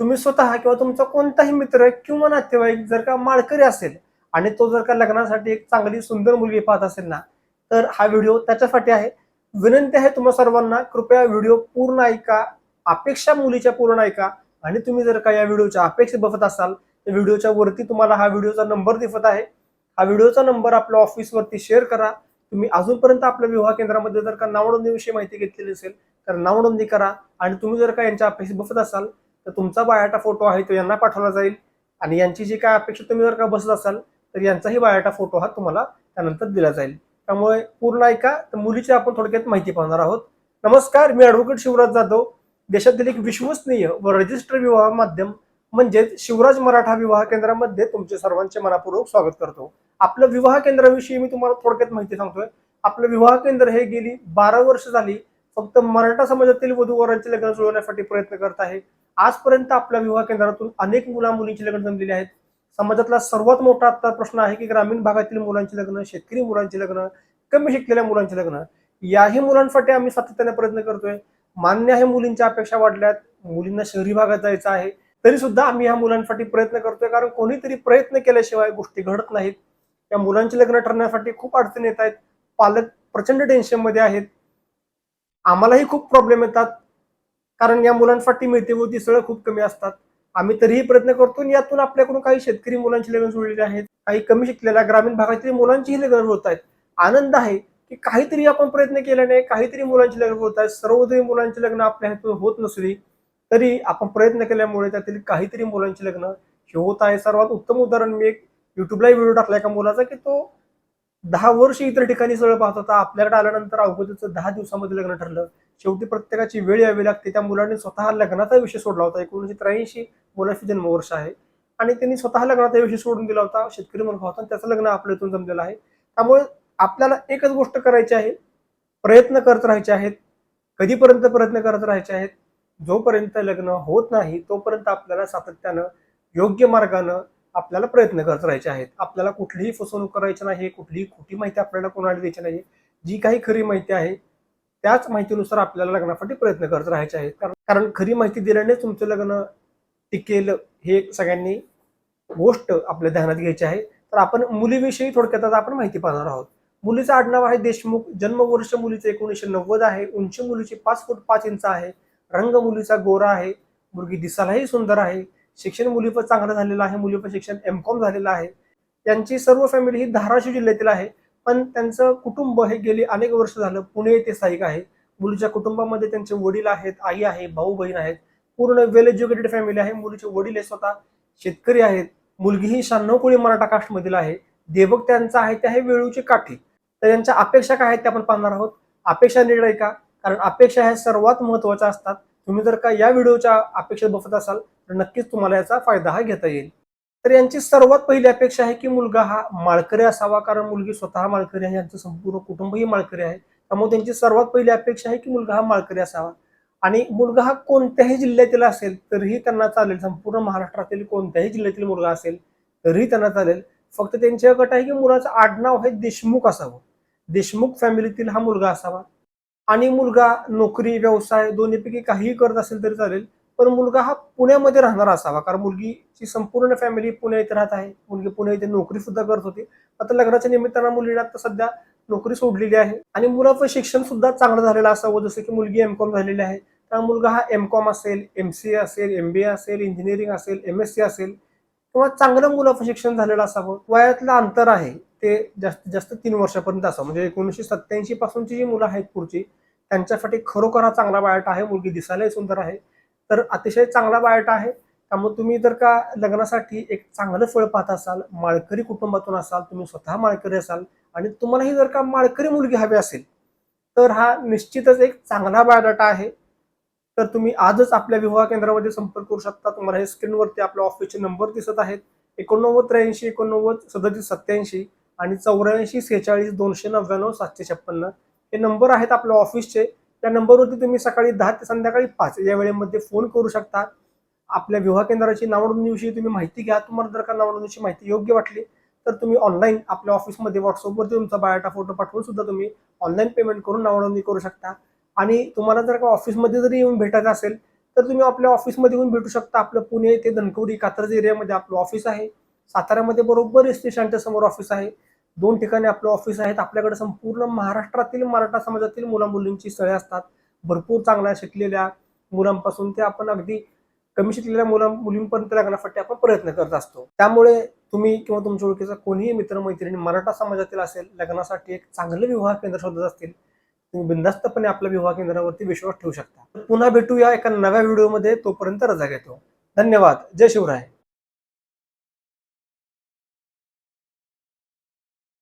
तुम्ही स्वतः किंवा तुमचा कोणताही मित्र किंवा नातेवाईक जर का माळकरी असेल आणि तो जर का लग्नासाठी एक चांगली सुंदर मुलगी पाहत असेल ना तर हा व्हिडिओ त्याच्यासाठी आहे. विनंती आहे तुम्हा सर्वांना कृपया व्हिडिओ पूर्ण ऐका अपेक्षा मुलीच्या पूर्ण ऐका आणि तुम्ही जर का या व्हिडिओच्या अपेक्षा बघत असाल तर व्हिडिओच्या वरती तुम्हाला हा व्हिडिओचा नंबर दिसत आहे. हा व्हिडिओचा नंबर आपल्या ऑफिसवरती शेअर करा. तुम्ही अजूनपर्यंत आपल्या विवाह केंद्रामध्ये जर का नावनोंदणीविषयी माहिती घेतलेली असेल तर नावनोंदणी करा आणि तुम्ही जर का यांच्या अपेक्षा बघत असाल तर तुमचा बायोटा फोटो आहे तो यांना पाठवला जाईल. आणि यांची जी काय अपेक्षा तुम्ही जर का बसत असाल तर यांचाही बायोटा फोटो हा तुम्हाला त्यानंतर दिला जाईल. त्यामुळे पूर्ण ऐका तर मुलीची आपण थोडक्यात माहिती पाहणार आहोत. नमस्कार मी ॲडव्होकेट शिवराज जाधव. देशातील एक विश्वसनीय व रजिस्टर विवाह माध्यम म्हणजेच शिवराज मराठा विवाह केंद्रामध्ये तुमचे सर्वांचे मनापूर्वक स्वागत करतो. आपलं विवाह केंद्राविषयी मी तुम्हाला थोडक्यात माहिती सांगतोय. आपलं विवाह केंद्र हे गेली बारा वर्ष झाली फक्त मराठा समाजातील वधूवरांचे लग्न जुळवण्यासाठी प्रयत्न करत आहे. आजपर्यंत आपल्या विवाह केंद्रातून अनेक मुला मुलींची लग्न जमलेली आहेत. समाजातला सर्वात मोठा आता प्रश्न आहे की ग्रामीण भागातील मुलांची लग्न शेतकरी मुलांची लग्न कमी शिकलेल्या मुलांची लग्न. याही मुलांसाठी आम्ही सातत्याने प्रयत्न करतोय. मान्य आहे मुलींच्या अपेक्षा वाढल्यात. मुलींना शहरी भागात जायचं आहे. तरी सुद्धा आम्ही ह्या मुलांसाठी प्रयत्न करतोय. कारण कोणीतरी प्रयत्न केल्याशिवाय गोष्टी घडत नाहीत. या मुलांची लग्न ठरण्यासाठी खूप अडचणी येत आहेत. पालक प्रचंड टेन्शनमध्ये आहेत. आम्हालाही खूप प्रॉब्लेम येतात. कारण या मुलांसाठी मिळते होती सळ खूप कमी असतात. आम्ही तरीही प्रयत्न करतो आणि यातून आपल्याकडून काही शेतकरी मुलांची लग्न जुळलेली आहेत. काही कमी शिकलेल्या ग्रामीण भागातील मुलांचीही लग्न होत आहेत. आनंद आहे की काहीतरी आपण प्रयत्न केल्याने काहीतरी मुलांची लग्न होत आहेत. सर्वोदय मुलांची लग्न आपल्या ह्यातून होत नसली तरी आपण प्रयत्न केल्यामुळे त्यातील काहीतरी मुलांची लग्न हे होत आहे. सर्वात उत्तम उदाहरण मी एक युट्यूबला व्हिडिओ टाकला एका मुलाचा की तो दहा वर्ष इतर ठिकाणी सगळं पाहत होता. आपल्याकडे आल्यानंतर अगोदरचं दहा दिवसामध्ये लग्न ठरलं. शेवटी प्रत्येकाची वेळ यावी लागते. त्या मुलांनी स्वतः लग्नाचा विषय सोडला होता. एकोणीशे त्र्याऐंशी मुलाची जन्मवर्ष आहे. आणि त्यांनी स्वतः लग्नाचा विषय सोडून दिला होता. शेतकरी मुलगा होता आणि त्याचं लग्न आपल्या इथून जमलेलं आहे. त्यामुळे आपल्याला एकच गोष्ट करायची आहे. प्रयत्न करत राहायचे आहेत. कधीपर्यंत प्रयत्न करत राहायचे आहेत? जोपर्यंत लग्न होत नाही तोपर्यंत आपल्याला सातत्यानं योग्य मार्गानं आपल्याला प्रयत्न करत राहायचे आहेत. आपल्याला कुठलीही फसवणूक करायची नाही कुठलीही खोटी माहिती आपल्याला कोणाला द्यायची नाही. जी काही खरी माहिती आहे त्याच माहितीनुसार आपल्याला लग्नासाठी प्रयत्न करत राहायचे आहेत. कारण कारण खरी माहिती दिल्याने तुमचं लग्न टिकेल हे सगळ्यांनी गोष्ट आपल्या ध्यानात घ्यायची आहे. तर आपण मुलीविषयी थोडक्यात आज आपण माहिती पाहणार आहोत. मुलीचं आडनाव आहे देशमुख. जन्मवर्ष मुलीचं एकोणीसशे नव्वद आहे. उंची मुलीची पाच फूट पाच इंच आहे. रंग मुलीचा गोरा आहे. मुलगी दिसायलाही सुंदर आहे. शिक्षण मुलीचं चांगलं झालेलं आहे मुलीचं शिक्षण एम कॉम झालेलं आहे. त्यांची सर्व फॅमिली ही धाराशिव जिल्ह्यातील आहे. पण त्यांचं कुटुंब हे गेली अनेक वर्ष झालं पुणे येथे स्थायिक आहे. मुलीच्या कुटुंबामध्ये त्यांचे वडील आहेत आई आहे भाऊ बहीण आहेत. पूर्ण वेल एज्युकेटेड फॅमिली आहे. मुलीचे वडील हे स्वतः शेतकरी आहेत. मुलगी ही शहाण्णव कोळी मराठा कास्टमधील आहे. देवक त्यांचा आहे ते आहे वेळूची काठी. तर यांच्या अपेक्षा काय आहेत त्या आपण पाहणार आहोत. अपेक्षा निर्णय का कारण अपेक्षा ह्या सर्वात महत्त्वाच्या असतात. तुम्ही जर का या व्हिडिओच्या अपेक्षा बघत असाल नक्कीच तुम्हाला याचा फायदा हा घेता येईल. तर यांची सर्वात पहिली अपेक्षा आहे की मुलगा हा माळकरी असावा कारण मुलगी स्वतः माळकरी आहे यांचं संपूर्ण कुटुंबही माळकरी आहे. त्यामुळे त्यांची सर्वात पहिली अपेक्षा आहे की मुलगा हा माळकरी असावा. आणि मुलगा हा कोणत्याही जिल्ह्यातील असेल तरीही त्यांना चालेल संपूर्ण महाराष्ट्रातील कोणत्याही जिल्ह्यातील मुलगा असेल तरीही त्यांना चालेल. फक्त त्यांची गट आहे की मुलाचं आडनाव हे देशमुख असावं. देशमुख फॅमिलीतील हा मुलगा असावा. आणि मुलगा नोकरी व्यवसाय दोन्हीपैकी काहीही करत असेल तरी चालेल. पण मुलगा हा पुण्यामध्ये राहणारा असावा. कारण मुलगीची संपूर्ण फॅमिली पुण्या इथे राहत आहे. मुलगी पुणे इथे नोकरी सुद्धा करत होती. आता लग्नाच्या निमित्तानं मुलीला आता सध्या नोकरी सोडलेली आहे. आणि मुलाचं शिक्षण सुद्धा चांगलं झालेलं असावं. जसं की मुलगी एम कॉम झालेली आहे. तर मुलगा हा एम कॉम असेल एम सी ए असेल एम बी ए असेल इंजिनिअरिंग असेल एम एस सी असेल किंवा चांगलं मुलाचं शिक्षण झालेलं असावं. वयातलं अंतर आहे ते जास्तीत जास्त तीन वर्षापर्यंत असावं. म्हणजे एकोणीसशे सत्त्याऐंशी पासूनची जी मुलं आहेत पुढची त्यांच्यासाठी खरोखर हा चांगला बायोटा आहे. मुलगी दिसायलाही सुंदर आहे. तर अतिशय चांगला बायोटा आहे. त्यामुळे तुम्ही जर का लग्नासाठी एक चांगलं फळ पाहत असाल माळकरी कुटुंबातून असाल तुम्ही स्वतः माळकरी असाल आणि तुम्हालाही जर का माळकरी मुलगी हवी असेल तर हा निश्चितच एक चांगला बायोडाटा आहे. तर तुम्ही आजच आपल्या विवाह केंद्रामध्ये संपर्क करू शकता. तुम्हाला हे स्क्रीनवरती आपल्या ऑफिसचे नंबर दिसत आहेत. एकोणनव्वद त्र्याऐंशी एकोणनव्वद सदतीस सत्याऐंशी आणि चौऱ्याऐंशी सेहेचाळीस दोनशे नव्याण्णव सातशे छप्पन्न हे नंबर आहेत आपल्या ऑफिसचे. त्या नंबरवरती तुम्ही सकाळी दहा ते संध्याकाळी पाच या वेळेमध्ये फोन करू शकता. आपल्या विवाह केंद्राची नावनोंदणीविषयी तुम्ही माहिती घ्या. तुम्हाला जर का नावनोंदणीची माहिती योग्य वाटली तर तुम्ही ऑनलाईन आपल्या ऑफिसमध्ये व्हॉट्सअपवरती तुमचा बायोटा फोटो पाठवून सुद्धा तुम्ही ऑनलाईन पेमेंट करून नावनोंदणी करू शकता. आणि तुम्हाला जर का ऑफिसमध्ये जरी येऊन भेटायचं असेल तर तुम्ही आपल्या ऑफिसमध्ये येऊन भेटू शकता. आपलं पुणे ते धनकवडी कात्रज एरियामध्ये आपलं ऑफिस आहे. साताऱ्यामध्ये बरोबर एस टी स्टँडच्या समोर ऑफिस आहे. दोन ठिकाणी आपलं ऑफिस आहेत. आपल्याकडे संपूर्ण महाराष्ट्रातील मराठा समाजातील मुला मुलींची स्थळे असतात. भरपूर चांगल्या शिकलेल्या मुलांपासून ते आपण अगदी कमी शिकलेल्या मुला मुलींपर्यंत लग्नासाठी आपण प्रयत्न करत असतो. त्यामुळे तुम्ही किंवा तुमच्या ओळखीचा कोणीही मित्रमैत्रिणी मराठा समाजातील असेल लग्नासाठी एक चांगलं विवाह केंद्र शोधत असतील तुम्ही बिंदास्तपणे आपल्या विवाह केंद्रावरती विश्वास ठेवू शकता. तर पुन्हा भेटूया एका नव्या व्हिडिओमध्ये तोपर्यंत रजा घेतो. धन्यवाद. जय शिवराय.